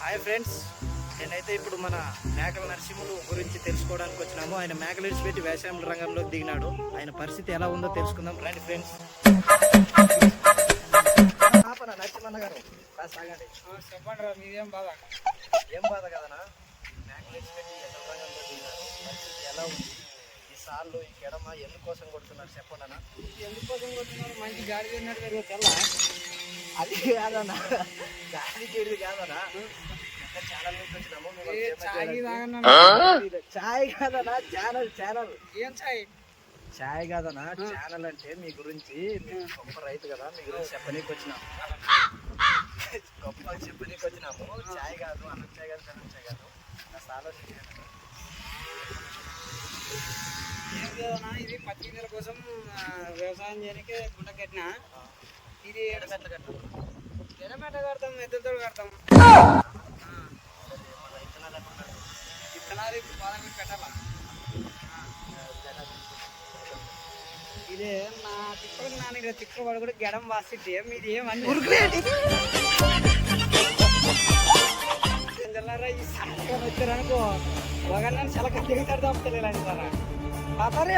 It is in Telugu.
హాయ్ ఫ్రెండ్స్ నేనైతే ఇప్పుడు మన మేకల నరసింహులు గురించి తెలుసుకోవడానికి వచ్చినాము. ఆయన మేకలు విడిచిపెట్టి వ్యవసాయం రంగంలోకి దిగినాడు. ఆయన పరిస్థితి ఎలా ఉందో తెలుసుకుందాం. రండి ఫ్రెండ్స్ నరసింహన్న గారు? కాస్త ఆగండి చెప్పండి రా మీదేం బాధ? ఏం బాధ కదనా? మేకలు విడిచిపెట్టి రంగంలో దిగినాడు. పరిస్థితి ఎలా ఉంది? ఈ సార్లు ఈ గెడమ ఎందుకోసం కొడుతున్నారు? చెప్పండి అన్న ఎందుకోసం కొట్టున్నారు మంచి గాడి తిన్నాడు మీరు తెల్ల అది కాదన్నా గాలి గేడిది కాదన్నా చాయ్ కాదన్నా ఛానల్ ఛానల్ ఏం చాయ్ ఛాయ్ కాదన్నా ఛానల్ అంటే మీ గురించి గొప్ప రైతు కదా మీ గురించి చెప్పనీకి వచ్చినాము గొప్ప చెప్పనీకి వచ్చినాము ఛాయ్ కాదు అన్నం ఛాయ్ కాదు బెల్లం ఛాయ్ కాదు కాస్త ఆలోచించండి ఏం లేదన్నా ఇది పచ్చి కోసం వ్యవసాయం చేయడానికి గుంట కట్టిన ఇది ఎట్లా కట్టాలి ఎడమెట కడతాం ఎద్దులతో కడతాం. విత్తనాలు ఇప్పుడు బాగా పెట్టాలా? ఇదే నా తిప్పలకు నాన్న ఇక్కడ తిప్పలు కూడా గెడం వాసిద్ది. మీది ఏమని జల్లారా ఈ సాయంత్రం వచ్చారనుకో ఒకన్నాను చాలా కత్తిగా తడతాం తెలియలేదు పాతారే